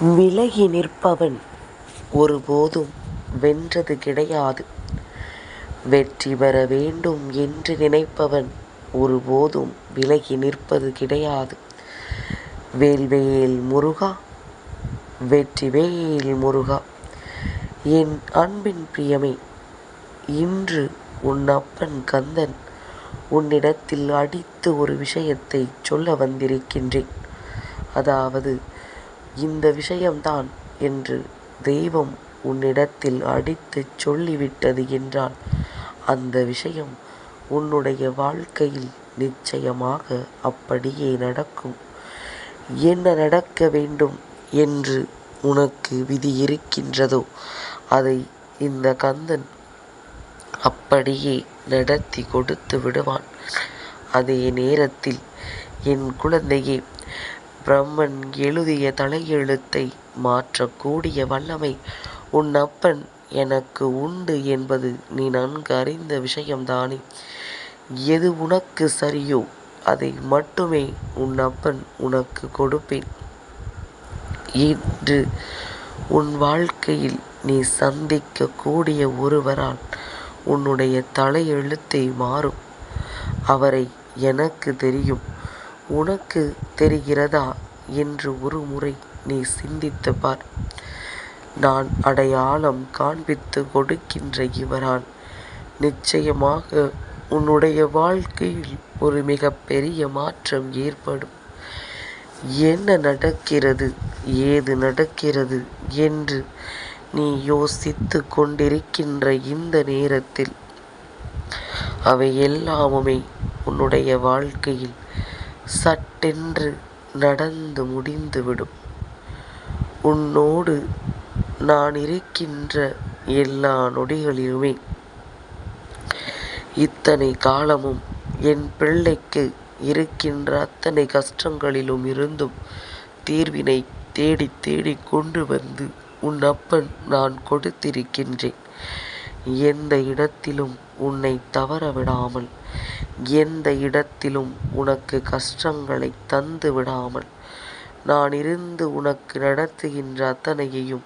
விலகி நிற்பவன் ஒருபோதும் வென்றது கிடையாது. வெற்றி பெற வேண்டும் என்று நினைப்பவன் ஒருபோதும் விலகி நிற்பது கிடையாது. வேல்வேல் முருகா வெற்றிவேல் முருகா என் அன்பின் பிரியமே இன்று உன் அப்பன் கந்தன் உன்னிடத்தில் அடித்து ஒரு விஷயத்தை சொல்ல வந்திருக்கின்றேன். அதாவது இந்த விஷயம்தான் என்று தெய்வம் உன்னிடத்தில் அடித்துச் சொல்லிவிட்டது என்றால் அந்த விஷயம் உன்னுடைய வாழ்க்கையில் நிச்சயமாக அப்படியே நடக்கும். என்ன நடக்க வேண்டும் என்று உனக்கு விதி இருக்கின்றதோ அதை இந்த கந்தன் அப்படியே நடத்தி கொடுத்து விடுவான். அதே நேரத்தில் என் குழந்தையே பிரம்மன் எழுதிய தலையெழுத்தை மாற்றக்கூடிய வல்லமை உன் அப்பன் எனக்கு உண்டு என்பது நீ நன்கு அறிந்த விஷயம்தானே. எது உனக்கு சரியோ அதை மட்டுமே உன் அப்பன் உனக்கு கொடுப்பேன். இன்று உன் வாழ்க்கையில் நீ சந்திக்கக்கூடிய ஒருவரால் உன்னுடைய தலையெழுத்தை மாறும். அவரை எனக்கு தெரியும். உனக்கு தெரிகிறதா என்று ஒருமுறை நீ சிந்தித்துப் பார். நான் அடையாளம் காண்பித்து கொடுக்கின்ற இவரால் நிச்சயமாக உன்னுடைய வாழ்க்கையில் ஒரு மிகப்பெரிய மாற்றம் ஏற்படும். என்ன நடக்கிறது ஏது நடக்கிறது என்று நீ யோசித்து கொண்டிருக்கின்ற இந்த நேரத்தில் அவை எல்லாமுமே உன்னுடைய வாழ்க்கையில் சட்டென்று நடந்து முடிந்துவிடும். உன்னோடு நான் இருக்கின்ற எல்லா நொடிகளிலுமே இத்தனை காலமும் என் பிள்ளைக்கு இருக்கின்ற அத்தனை கஷ்டங்களிலும் இருந்தும் தீர்வினைத் தேடித் தேடிக் கொண்டு வந்து உன் அப்பன் நான் கொடுத்திருக்கின்றேன். எந்த இடத்திலும் உன்னை தவற விடாமல் எந்த இடத்திலும் உனக்கு கஷ்டங்களைத் தந்து விடாமல் நான் இருந்து உனக்கு நடத்துகின்ற அத்தனையையும்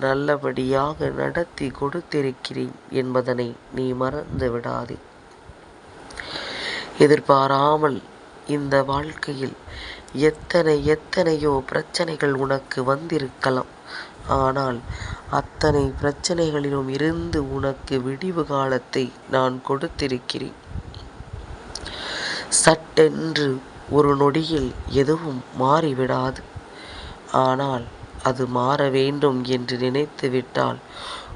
நல்லபடியாக நடத்தி கொடுத்திருக்கிறேன் என்பதனை நீ மறந்து விடாதே. எதிர்பாராமல் இந்த வாழ்க்கையில் எத்தனை எத்தனையோ பிரச்சனைகள் உனக்கு வந்திருக்கலாம். ஆனால் அத்தனை பிரச்சனைகளிலும் இருந்து உனக்கு விடிவு காலத்தை நான் கொடுத்திருக்கிறேன். சட்டென்று ஒரு நொடியில் எதுவும் மாறிவிடாது. ஆனால் அது மாற வேண்டும் என்று நினைத்து விட்டால்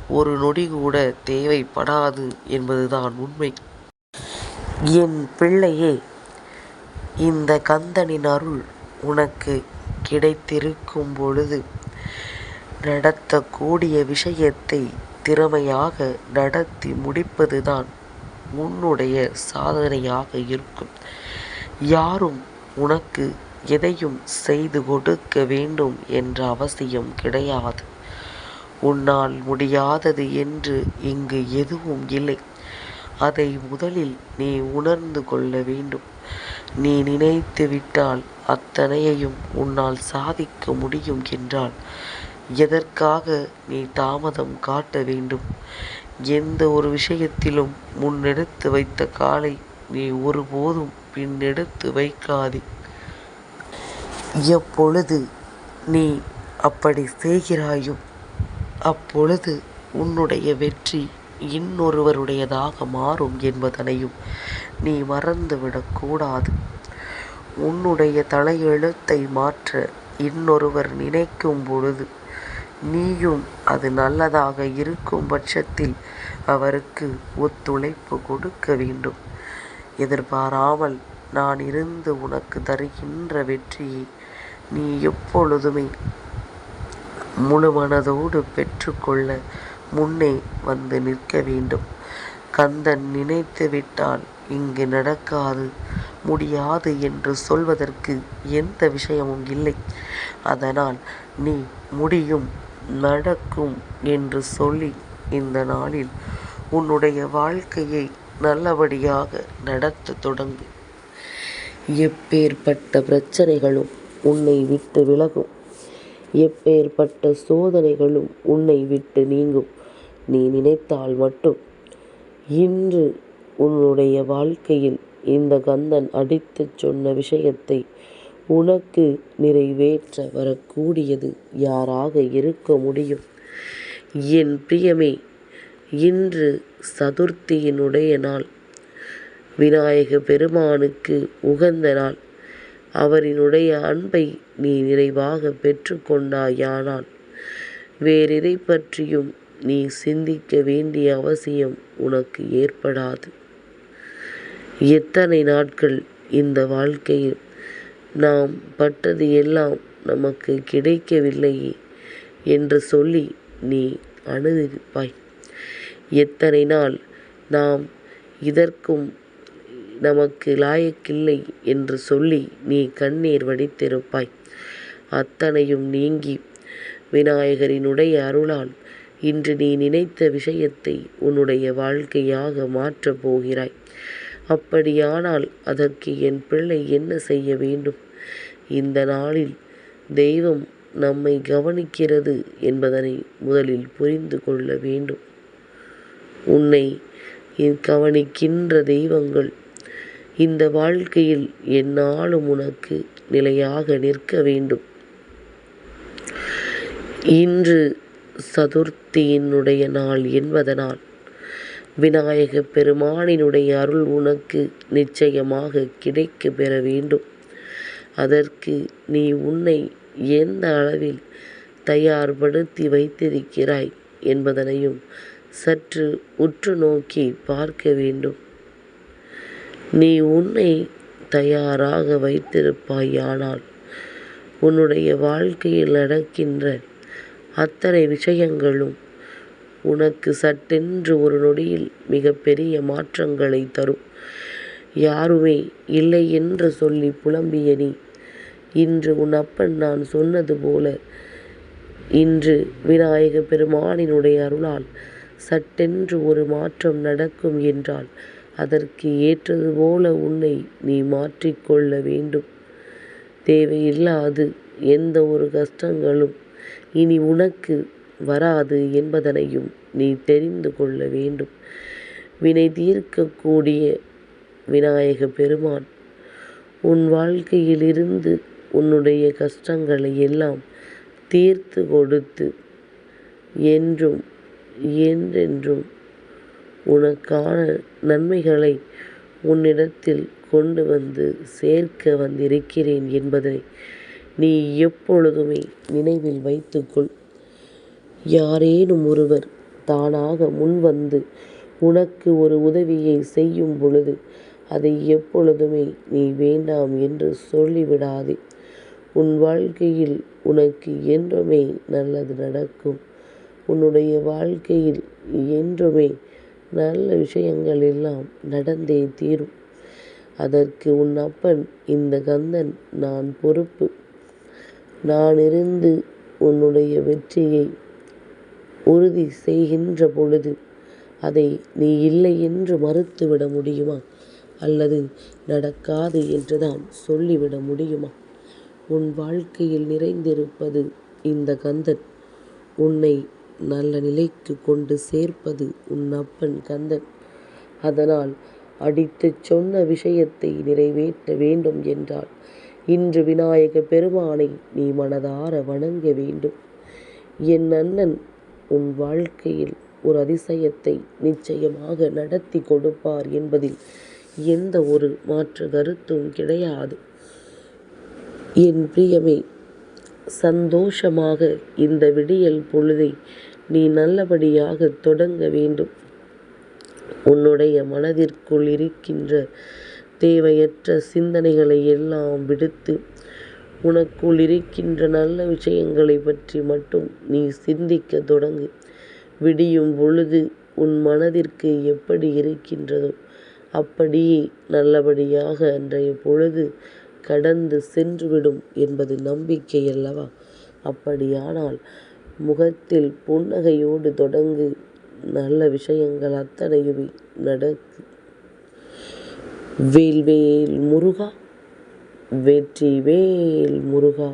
ஒரு நொடி கூட தேவைப்படாது என்பதுதான் உண்மை. என் பிள்ளையே இந்த கந்தனின் அருள் உனக்கு கிடைத்திருக்கும் பொழுது நடத்தக்கூடிய விஷயத்தை திறமையாக நடத்தி முடிப்பதுதான் உன்னுடைய சாதனையாக இருக்கும். யாரும் உனக்கு எதையும் செய்து கொடுக்க வேண்டும் என்ற அவசியம் கிடையாது. உன்னால் முடியாதது என்று இங்கு எதுவும் இல்லை. அதை முதலில் நீ உணர்ந்து கொள்ள வேண்டும். நீ நினைத்து விட்டால் அத்தனையையும் உன்னால் சாதிக்க முடியும் என்றால் எதற்காக நீ தாமதம் காட்ட வேண்டும்? எந்த ஒரு விஷயத்திலும் முன்னெடுத்து வைத்த காலை நீ ஒருபோதும் பின்னெடுத்து வைக்காதே. எப்பொழுது நீ அப்படி செய்கிறாயோ அப்பொழுது உன்னுடைய வெற்றி இன்னொருவருடையதாக மாறும் என்பதனையும் நீ மறந்துவிடக்கூடாது உன்னுடைய தலையெழுத்தை மாற்ற இன்னொருவர் நினைக்கும் பொழுது நீயும் அது நல்லதாக இருக்கும் பட்சத்தில் அவருக்கு ஒத்துழைப்பு கொடுக்க வேண்டும். எதிர்பாராமல் நான் இருந்து உனக்கு தருகின்ற வெற்றியை நீ எப்பொழுதுமே முழு மனதோடு பெற்றுக்கொள்ள முன்னே வந்து நிற்க வேண்டும். கந்தன் நினைத்து விட்டால் இங்கு நடக்காது முடியாது என்று சொல்வதற்கு எந்த விஷயமும் இல்லை. அதனால் நீ முடியும் நடக்கும் என்று சொல்லி இந்த நாளில் உன்னுடைய வாழ்க்கையை நல்லபடியாக நடத்தத் தொடங்கு. எப்பேற்பட்ட பிரச்சனைகளும் உன்னை விட்டு விலகும். எப்பேற்பட்ட சோதனைகளும் உன்னை விட்டு நீங்கும் நீ நினைத்தால் மட்டும் இன்று உன்னுடைய வாழ்க்கையில் இந்த கந்தன் அடித்துச் சொன்ன விஷயத்தை உனக்கு நிறைவேற்ற வரக்கூடியது யாராக இருக்க முடியும்? என் பிரியமே இன்று சதுர்த்தியினுடைய நாள். விநாயக பெருமானுக்கு உகந்த நாள். அவரினுடைய அன்பை நீ நிறைவாக பெற்றுக்கொண்டாயானால் வேறெதை பற்றியும் நீ சிந்திக்க வேண்டிய அவசியம் உனக்கு ஏற்படாது. எத்தனை நாட்கள் இந்த வாழ்க்கையில் நாம் பட்டது எல்லாம் நமக்கு கிடைக்கவில்லையே என்று சொல்லி நீ அனுதிப்பாய் எத்தனை நாள் நாம் இதற்கும் நமக்கு லாயக்கில்லை என்று சொல்லி நீ கண்ணீர் வடித்திருப்பாய். அத்தனையும் நீங்கி விநாயகரினுடைய அருளால் இன்று நீ நினைத்த விஷயத்தை உன்னுடைய வாழ்க்கையாக மாற்றப் போகிறாய். அப்படியானால் அதற்கு என் பிள்ளை என்ன செய்ய வேண்டும்? இந்த நாளில் தெய்வம் நம்மை கவனிக்கிறது என்பதனை முதலில் புரிந்து கொள்ள வேண்டும். உன்னை கவனிக்கின்ற தெய்வங்கள் இந்த வாழ்க்கையில் என்னாலும் உனக்கு நிலையாக நிற்க வேண்டும். இன்று சதுர்த்தியினுடைய நாள் என்பதனால் விநாயக பெருமானினுடைய அருள் உனக்கு நிச்சயமாக கிடைக்க பெற வேண்டும். அதற்கு நீ உன்னை எந்த அளவில் தயார்படுத்தி வைத்திருக்கிறாய் என்பதனையும் சற்று உற்று நோக்கி பார்க்க வேண்டும். நீ உன்னை தயாராக வைத்திருப்பாயானால் உன்னுடைய வாழ்க்கையில் நடக்கின்ற அத்தனை விஷயங்களும் உனக்கு சட்டென்று ஒரு நொடியில் மிகப்பெரிய மாற்றங்களை தரும். யாருமே இல்லை என்று சொல்லி புலம்பிய நீ இன்று உன் அப்பன் நான் சொன்னது போல இன்று விநாயக பெருமானினுடைய அருளால் சட்டென்று ஒரு மாற்றம் நடக்கும் என்றால் அதற்கு ஏற்றது போல உன்னை நீ மாற்றிக்கொள்ள வேண்டும். தேவையில்லாது எந்த ஒரு கஷ்டங்களும் இனி உனக்கு வராது என்பதனையும் நீ தெரிந்து கொள்ள வேண்டும். வினை தீர்க்கக்கூடிய விநாயக பெருமான் உன் வாழ்க்கையிலிருந்து உன்னுடைய கஷ்டங்களை எல்லாம் தீர்த்து கொடுத்து என்றும் என்றென்றும் உனக்கான நன்மைகளை உன்னிடத்தில் கொண்டு வந்து சேர்க்க வந்திருக்கிறேன் என்பதை நீ எப்பொழுதுமே நினைவில் வைத்துக்கொள். யாரேனும் ஒருவர் தானாக முன்வந்து உனக்கு ஒரு உதவியை செய்யும் பொழுது அதை எப்பொழுதுமே நீ வேண்டாம் என்று சொல்லிவிடாதே. உன் வாழ்க்கையில் உனக்கு என்றுமே நல்லது நடக்கும். உன்னுடைய வாழ்க்கையில் என்றுமே நல்ல விஷயங்கள் எல்லாம் நடந்தே தீரும். அதற்கு உன் அப்பன் இந்த கந்தன் நான் பொறுப்பு. நான் இருந்து உன்னுடைய வெற்றியை உறுதி செய்கின்ற பொழுது அதை நீ இல்லை என்று மறுத்துவிட முடியுமா? அல்லது நடக்காது என்றுதான் சொல்லிவிட முடியுமா? உன் வாழ்க்கையில் நிறைந்திருப்பது இந்த கந்தன். உன்னை நல்ல நிலைக்கு கொண்டு சேர்ப்பது உன் அப்பன் கந்தன். அதனால் அடித்துச் சொன்ன விஷயத்தை நிறைவேற்ற வேண்டும் என்றால் இன்று விநாயக பெருமானை நீ மனதார வணங்க வேண்டும். என் அண்ணன் உன் வாழ்க்கையில் ஒரு அதிசயத்தை நிச்சயமாக நடத்தி கொடுப்பார் என்பதில் எந்த ஒரு மாற்று கருத்தும் கிடையாது. என் பிரியமே சந்தோஷமாக இந்த விடியல் பொழுதை நீ நல்லபடியாக தொடங்க வேண்டும். உன்னுடைய மனதிற்குள் இருக்கின்ற தேவையற்ற சிந்தனைகளை எல்லாம் விடுத்து உனக்குள் இருக்கின்ற நல்ல விஷயங்களை பற்றி மட்டும் நீ சிந்திக்க தொடங்கு. விடியும் பொழுது உன் மனதிற்கு எப்படி இருக்கின்றதோ அப்படியே நல்லபடியாக அன்றைய பொழுது கடந்து சென்றுவிடும் என்பது நம்பிக்கை அல்லவா அப்படியானால் முகத்தில் புன்னகையோடு தொடங்கு. நல்ல விஷயங்கள் அத்தனையுமே நடக்கு. வேல்வேல் முருகா. வெற்றிவேல் முருகா.